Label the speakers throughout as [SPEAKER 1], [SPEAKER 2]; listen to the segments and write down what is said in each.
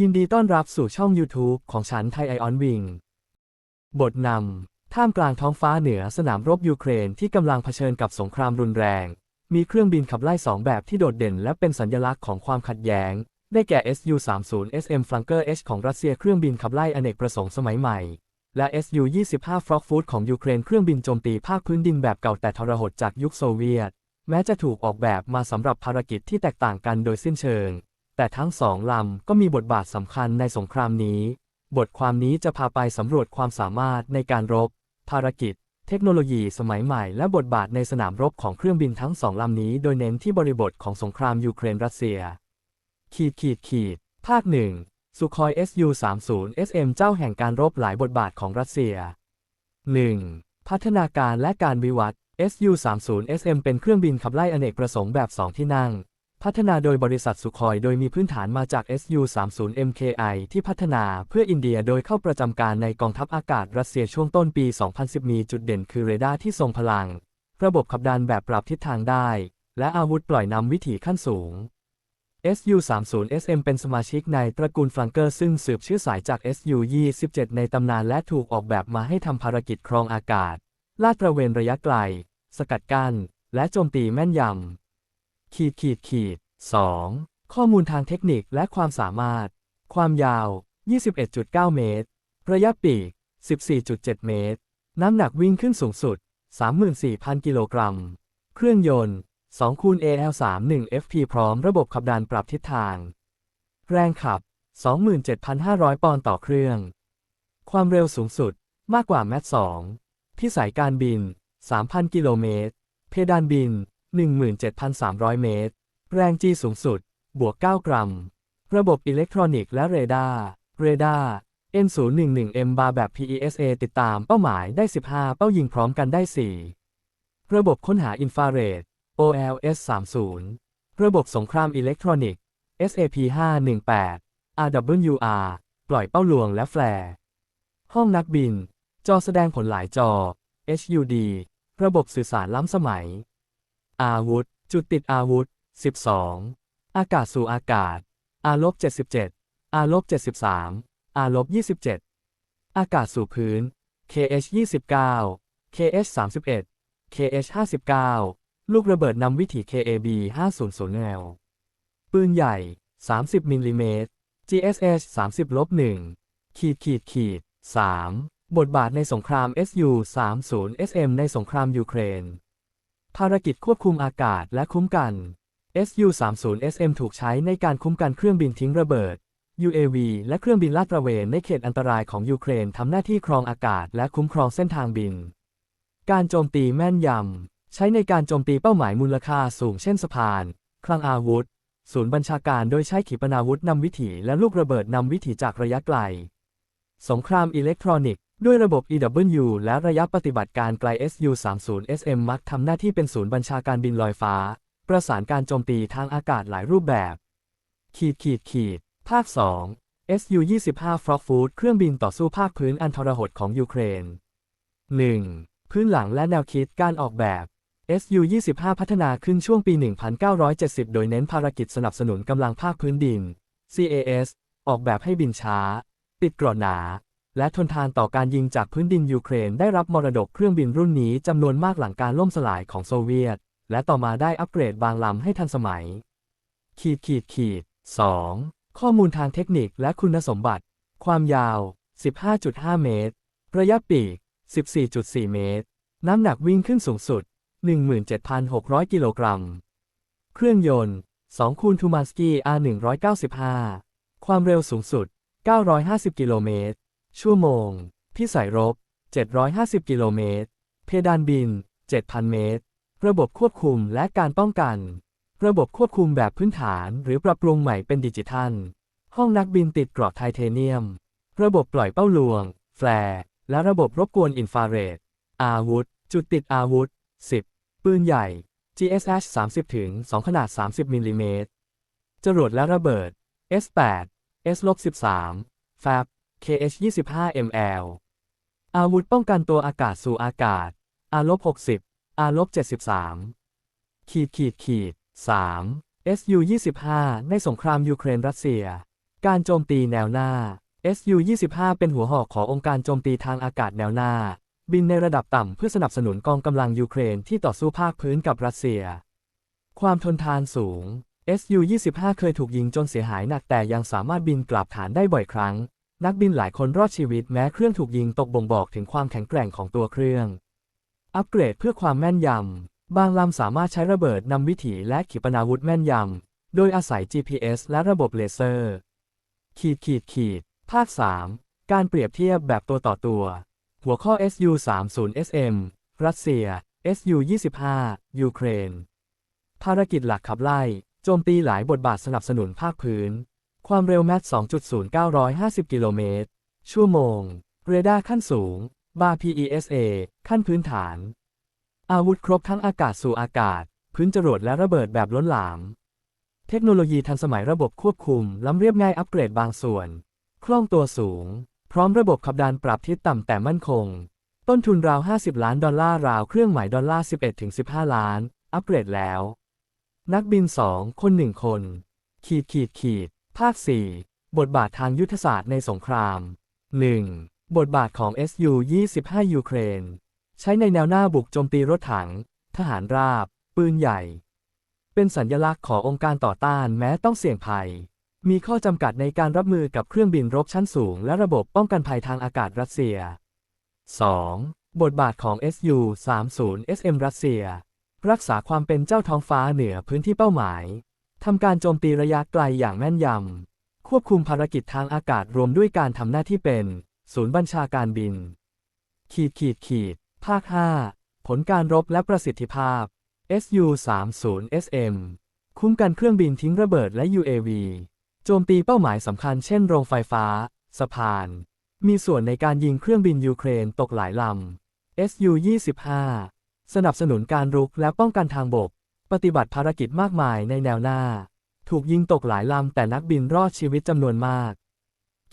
[SPEAKER 1] ยินดีต้อนรับสู่ช่อง YouTube ของฉันไทยไอออนวิง บทนำ ท่ามกลางท้องฟ้าเหนือสนามรบยูเครนที่กำลังเผชิญกับสงครามรุนแรง มีเครื่องบินขับไล่สองแบบที่โดดเด่นและเป็นสัญลักษณ์ของความขัดแย้ง ได้แก่ Su-30 SM Flanker H ของรัสเซียเครื่องบินขับไล่อเนกประสงค์สมัยใหม่ และ Su-25 Frogfoot ของยูเครนเครื่องบินโจมตีภาคพื้นดินแบบเก่าแต่ทรหดจากยุคโซเวียต แม้จะถูกออกแบบมาสำหรับภารกิจที่แตกต่างกันโดยสิ้นเชิง แต่ทั้งสองลำก็มีบทบาทสำคัญในสงครามนี้ บทความนี้จะพาไปสำรวจความสามารถในการรบ ภารกิจ เทคโนโลยีสมัยใหม่ และบทบาทในสนามรบของเครื่องบินทั้งสองลำนี้ โดยเน้นที่บริบทของสงครามยูเครนรัสเซีย ขีดขีดขีด ภาคหนึ่งสุคอย Su-30 SM เจ้าแห่งการรบหลายบทบาทของรัสเซีย 1. พัฒนาการและการวิวัฒน์ Su-30 SM เป็นเครื่องบินขับไล่อเนกประสงค์แบบ 2 ที่นั่ง พัฒนาโดยบริษัทสุคอยโดยมีพื้นฐานมาจาก Su-30 MKI ที่พัฒนาเพื่ออินเดียโดยเข้าประจำการในกองทัพอากาศรัสเซียช่วงต้นปี 2010 มีจุดเด่นคือเรดาร์ที่ทรงพลัง ระบบขับดันแบบปรับทิศทางได้ และอาวุธปล่อยนำวิถีขั้นสูง Su-30SM เป็นสมาชิกในตระกูลฟลังเกอร์ซึ่งสืบชื่อสายจาก Su-27 ในตำนานและถูกออกแบบมาให้ทำภารกิจครองอากาศ ลาดตระเวนระยะไกล สกัดกั้น และโจมตีแม่นยำ ขีดขีดขีด 2. ข้อมูลทางเทคนิคและความสามารถ ความยาว 21.9 เมตร ระยะปีก 14.7 เมตร น้ำหนักวิ่งขึ้นสูงสุด 34,000 กิโลกรัม เครื่องยนต์2คูณ AL31 FP พร้อมระบบขับดันปรับทิศทาง แรงขับ 27,500 ปอนด์ต่อเครื่อง ความเร็วสูงสุดมากกว่าแมท2พิสัยการบิน 3,000 กิโลเมตร เพดานบิน 17,300 เมตร แรง G สูงสุด บวก 9 กรัม ระบบอิเล็กทรอนิกส์และเรดาร์ เรดาร์ N011M บาแบบ PESA ติดตามเป้าหมายได้ 15 เป้ายิงพร้อมกันได้ 4 ระบบค้นหาอินฟราเรด OLS 30ระบบสงครามอิเล็กทรอนิกส์ SAP 518 RWR ปล่อยเป้าลวงและแฟร์ ห้องนักบิน จอแสดงผลหลายจอ HUD ระบบสื่อสารล้ำสมัย อาวุธ จุดติดอาวุธ 12 อากาศสู่อากาศ R 77 R 73 R 27 อากาศสู่พื้น KH 29 KH 31 KH 59 ลูกระเบิดนำวิถี KAB 500 L ปืนใหญ่ 30มิลลิเมตร GSH 30ลบ1ขีดขีดขีด 3. บทบาทในสงคราม SU 30 SM ในสงครามยูเครน ภารกิจควบคุมอากาศและคุ้มกัน SU 30 SM ถูกใช้ในการคุ้มกันเครื่องบินทิ้งระเบิด UAV และเครื่องบินลาดตระเวนในเขตอันตรายของยูเครนทำหน้าที่ครองอากาศและคุ้มครองเส้นทางบิน การโจมตีแม่นยำ ใช้ในการโจมตีเป้าหมายมูลค่าสูงเช่นสะพาน คลังอาวุธ ศูนย์บัญชาการโดยใช้ขีปนาวุธนำวิถีและลูกระเบิดนำวิถีจากระยะไกล สงครามอิเล็กทรอนิกส์ ด้วยระบบ EW และระยะปฏิบัติการไกล SU-30 SM มักทำหน้าที่เป็นศูนย์บัญชาการบินลอยฟ้า ประสานการโจมตีทางอากาศหลายรูปแบบ ขีดขีดขีด ภาค 2 SU-25 Frogfoot เครื่องบินต่อสู้ภาคพื้นอันทรหดของยูเครน 1. พื้นหลังและแนวคิดการออกแบบ SU-25 พัฒนาขึ้นช่วงปี 1970 โดยเน้นภารกิจสนับสนุนกำลังภาคพื้นดิน CAS ออกแบบให้บินช้า ติดกราะหนา และทนทานต่อการยิงจากพื้นดินยูเครนได้รับมรดกเครื่องบินรุ่นนี้จำนวนมากหลังการล่มสลายของโซเวียต และต่อมาได้อัปเกรดบางลำให้ทันสมัย ขีดขีดขีด 2. ข้อมูลทางเทคนิคและคุณสมบัติ ความยาว 15.5 เมตร ระยะปีก 14.4 เมตร น้ำหนักวิ่งขึ้นสูงสุด 17,600 กิโลกรัม เครื่องยนต์ 2 คูณทูมานสกี้ R195 ความเร็วสูงสุด 950 กิโลเมตร ชั่วโมง พิสัยรบ 750 กิโลเมตร เพดานบิน 7,000 เมตร ระบบควบคุมและการป้องกัน ระบบควบคุมแบบพื้นฐานหรือปรับปรุงใหม่เป็นดิจิทัล ห้องนักบินติดกราะไทเทเนียม ระบบปล่อยเป้าลวง แฟร์และระบบรบกวนอินฟราเรด อาวุธ จุดติดอาวุธ 10 ปืนใหญ่ GSH 30 ถึง 2 ขนาด 30 มิลลิเมตรจรวดและระเบิด S8 S-13 FAB KH 25 ML อาวุธป้องกันตัวอากาศสู่อากาศ R-60 R-73 ขีดขีดขีด 3 SU 25ในสงครามยูเครนรัสเซีย การโจมตีแนวหน้า SU-25 เป็นหัวหอกขององค์การโจมตีทางอากาศแนวหน้า บินในระดับต่ำเพื่อสนับสนุนกองกำลังยูเครนที่ต่อสู้ภาคพื้นกับรัสเซีย ความทนทานสูง SU-25 เคยถูกยิงจนเสียหายหนักแต่ยังสามารถบินกลับฐานได้บ่อยครั้ง นักบินหลายคนรอดชีวิตแม้เครื่องถูกยิงตกบ่งบอกถึงความแข็งแกร่งของตัวเครื่อง อัปเกรดเพื่อความแม่นยำ บางลำสามารถใช้ระเบิดนำวิถีและขีปนาวุธแม่นยำ โดยอาศัย GPS และระบบเลเซอร์ ขีดขีดขีด ภาค 3 การเปรียบเทียบแบบตัวต่อตัว หัวข้อ SU-30SM รัสเซีย SU-25 ยูเครน ภารกิจหลักขับไล่ โจมตีหลายบทบาทสนับสนุนภาคพื้น ความเร็วแมท2.0950 กิโลเมตร ชั่วโมง เรดาร์ขั้นสูง บา PESA ขั้นพื้นฐาน อาวุธครบทั้งอากาศสู่อากาศ พื้นจรวดและระเบิดแบบล้นหลาม เทคโนโลยีทันสมัยระบบควบคุม ล้ำเรียบง่ายอัปเกรดบางส่วน คล่องตัวสูง พร้อมระบบขับดานปรับทิศต่ำแต่มั่นคง ต้นทุนราว 50 ล้านดอลลาร์ราวเครื่องหมายดอลลาร์ 11-15 ล้าน อัปเกรดแล้ว นักบิน 2 คน 1 คน ขีดขีดขีด ภาค 4 บทบาททางยุทธศาสตร์ในสงคราม 1. บทบาทของ SU-25 ยูเครน ใช้ในแนวหน้าบุกโจมตีรถถัง ทหารราบ ปืนใหญ่ เป็นสัญญลักษณ์ขององค์การต่อต้านแม้ต้องเสี่ยงภัย มีข้อจำกัดในการรับมือกับเครื่องบินรบชั้นสูง และระบบป้องกันภัยทางอากาศรัสเซีย 2. บทบาทของ SU-30SM รัสเซีย รักษาความเป็นเจ้าท้องฟ้าเหนือพื้นที่เป้าหมาย ทำการโจมตีระยะไกลอย่างแม่นยำ ควบคุมภารกิจทางอากาศรวมด้วยการทำหน้าที่เป็น ศูนย์บัญชาการบิน ขีดขีดขีด ภาค 5 ผลการรบและประสิทธิภาพ SU-30SM คุ้มกันเครื่องบินทิ้งระเบิดและ UAV โจมตีเป้าหมายสำคัญเช่นโรงไฟฟ้า สะพาน มีส่วนในการยิงเครื่องบินยูเครนตกหลายลำ SU-25 สนับสนุนการรุกและป้องกันทางบก ปฏิบัติภารกิจมากมายในแนวหน้า ถูกยิงตกหลายลำแต่นักบินรอดชีวิตจำนวนมาก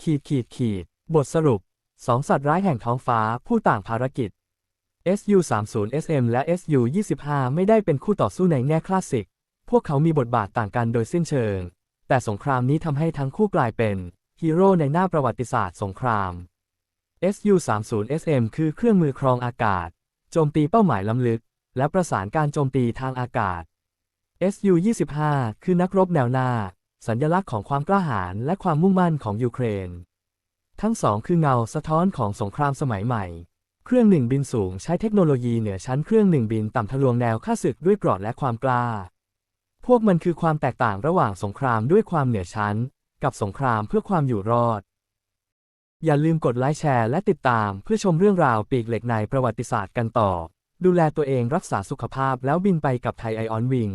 [SPEAKER 1] ขีดขีดขีด บทสรุปสองสัตว์ร้ายแห่งท้องฟ้าผู้ต่างภารกิจ SU-30SM และ SU-25 ไม่ได้เป็นคู่ต่อสู้ในแง่คลาสสิก พวกเขามีบทบาทต่างกันโดยสิ้นเชิง แต่สงครามนี้ทำให้ทั้งคู่กลายเป็นฮีโร่ในหน้าประวัติศาสตร์สงคราม SU-30SM คือเครื่องมือครองอากาศ โจมตีเป้าหมายล้ำลึก และประสานการโจมตีทางอากาศ SU-25 คือนักรบแนวหน้า สัญลักษณ์ของความกล้าหาญและความมุ่งมั่นของยูเครน ทั้งสองคือเงาสะท้อนของสงครามสมัยใหม่ เครื่องหนึ่งบินสูงใช้เทคโนโลยีเหนือชั้นเครื่องหนึ่งบินต่ำทะลวงแนวฆ่าศึกด้วยเกราะและความกล้า พวกมันคือความแตกต่างระหว่างสงครามด้วยความเหนือชั้น กับสงครามเพื่อความอยู่รอด อย่าลืมกดไลค์แชร์และติดตามเพื่อชมเรื่องราวปีกเหล็กในประวัติศาสตร์กันต่อ ดูแลตัวเองรักษาสุขภาพแล้วบินไปกับไทยไอออนวิง